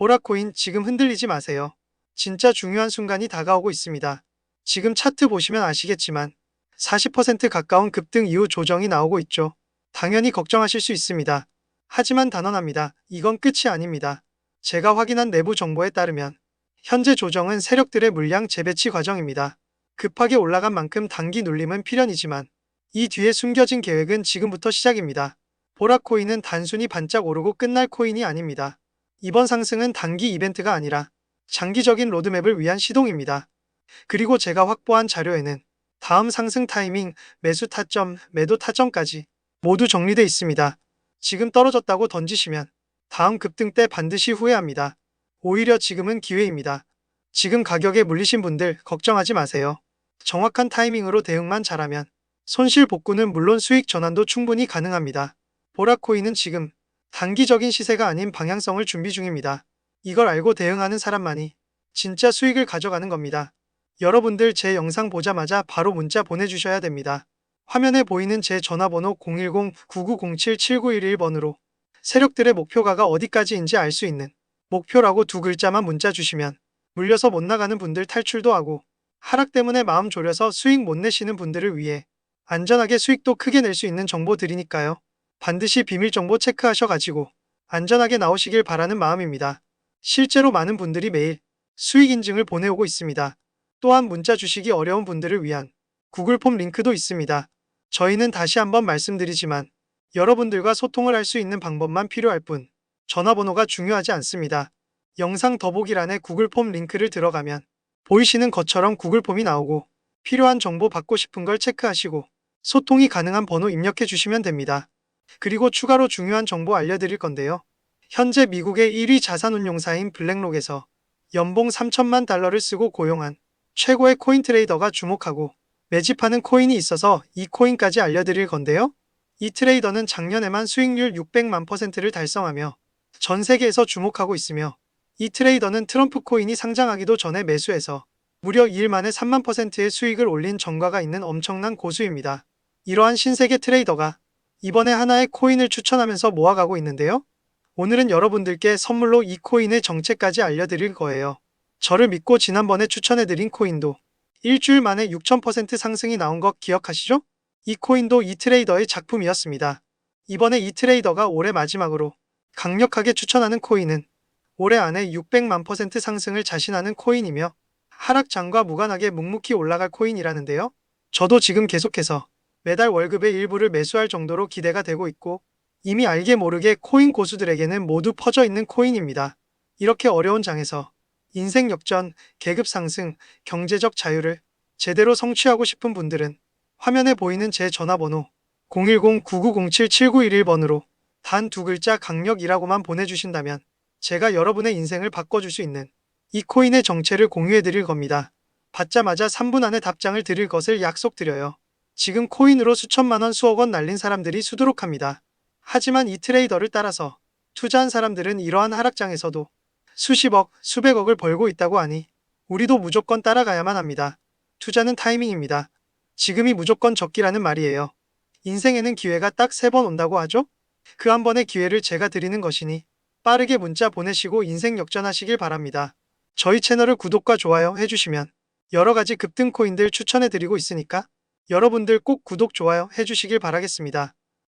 보라코인 지금 흔들리지 마세요. 진짜 중요한 순간이 다가오고 있습니다. 지금 차트 보시면 아시겠지만 40% 가까운 급등 이후 조정이 나오고 있죠. 당연히 걱정하실 수 있습니다. 하지만 단언합니다. 이건 끝이 아닙니다. 제가 확인한 내부 정보에 따르면 현재 조정은 세력들의 물량 재배치 과정입니다. 급하게 올라간 만큼 단기 눌림은 필연이지만 이 뒤에 숨겨진 계획은 지금부터 시작입니다. 보라코인은 단순히 반짝 오르고 끝날 코인이 아닙니다. 이번 상승은 단기 이벤트가 아니라 장기적인 로드맵을 위한 시동입니다. 그리고 제가 확보한 자료에는 다음 상승 타이밍, 매수 타점, 매도 타점까지 모두 정리되어 있습니다. 지금 떨어졌다고 던지시면 다음 급등 때 반드시 후회합니다. 오히려 지금은 기회입니다. 지금 가격에 물리신 분들 걱정하지 마세요. 정확한 타이밍으로 대응만 잘하면 손실 복구는 물론 수익 전환도 충분히 가능합니다. 보라코인은 지금 단기적인 시세가 아닌 방향성을 준비 중입니다. 이걸 알고 대응하는 사람만이 진짜 수익을 가져가는 겁니다. 여러분들 제 영상 보자마자 바로 문자 보내주셔야 됩니다. 화면에 보이는 제 전화번호 010-9907-7911번으로 세력들의 목표가가 어디까지인지 알 수 있는 목표라고 두 글자만 문자 주시면 물려서 못 나가는 분들 탈출도 하고 하락 때문에 마음 졸여서 수익 못 내시는 분들을 위해 안전하게 수익도 크게 낼 수 있는 정보 드리니까요. 반드시 비밀 정보 체크하셔가지고 안전하게 나오시길 바라는 마음입니다. 실제로 많은 분들이 매일 수익 인증을 보내오고 있습니다. 또한 문자 주시기 어려운 분들을 위한 구글 폼 링크도 있습니다. 저희는 다시 한번 말씀드리지만 여러분들과 소통을 할 수 있는 방법만 필요할 뿐 전화번호가 중요하지 않습니다. 영상 더보기란에 구글 폼 링크를 들어가면 보이시는 것처럼 구글 폼이 나오고 필요한 정보 받고 싶은 걸 체크하시고 소통이 가능한 번호 입력해 주시면 됩니다. 그리고 추가로 중요한 정보 알려드릴 건데요. 현재 미국의 1위 자산운용사인 블랙록에서 연봉 3천만 달러를 쓰고 고용한 최고의 코인 트레이더가 주목하고 매집하는 코인이 있어서 이 코인까지 알려드릴 건데요. 이 트레이더는 작년에만 수익률 600만 퍼센트를 달성하며 전 세계에서 주목하고 있으며 이 트레이더는 트럼프 코인이 상장하기도 전에 매수해서 무려 2일 만에 3만 퍼센트의 수익을 올린 전과가 있는 엄청난 고수입니다. 이러한 신세계 트레이더가 이번에 하나의 코인을 추천하면서 모아가고 있는데요. 오늘은 여러분들께 선물로 이 코인의 정체까지 알려드릴 거예요. 저를 믿고 지난번에 추천해드린 코인도 일주일 만에 6000% 상승이 나온 거 기억하시죠? 이 코인도 이 트레이더의 작품이었습니다. 이번에 이 트레이더가 올해 마지막으로 강력하게 추천하는 코인은 올해 안에 600만 퍼센트 상승을 자신하는 코인이며 하락장과 무관하게 묵묵히 올라갈 코인이라는데요. 저도 지금 계속해서 매달 월급의 일부를 매수할 정도로 기대가 되고 있고 이미 알게 모르게 코인 고수들에게는 모두 퍼져 있는 코인입니다. 이렇게 어려운 장에서 인생 역전, 계급 상승, 경제적 자유를 제대로 성취하고 싶은 분들은 화면에 보이는 제 전화번호 010-9907-7911번으로 단 두 글자 강력이라고만 보내주신다면 제가 여러분의 인생을 바꿔줄 수 있는 이 코인의 정체를 공유해드릴 겁니다. 받자마자 3분 안에 답장을 드릴 것을 약속드려요. 지금 코인으로 수천만 원, 수억 원 날린 사람들이 수두룩합니다. 하지만 이 트레이더를 따라서 투자한 사람들은 이러한 하락장에서도 수십억, 수백억을 벌고 있다고 하니 우리도 무조건 따라가야만 합니다. 투자는 타이밍입니다. 지금이 무조건 적기라는 말이에요. 인생에는 기회가 딱 세 번 온다고 하죠? 그 한 번의 기회를 제가 드리는 것이니 빠르게 문자 보내시고 인생 역전하시길 바랍니다. 저희 채널을 구독과 좋아요 해주시면 여러 가지 급등 코인들 추천해드리고 있으니까 여러분들 꼭 구독, 좋아요 해주시길 바라겠습니다.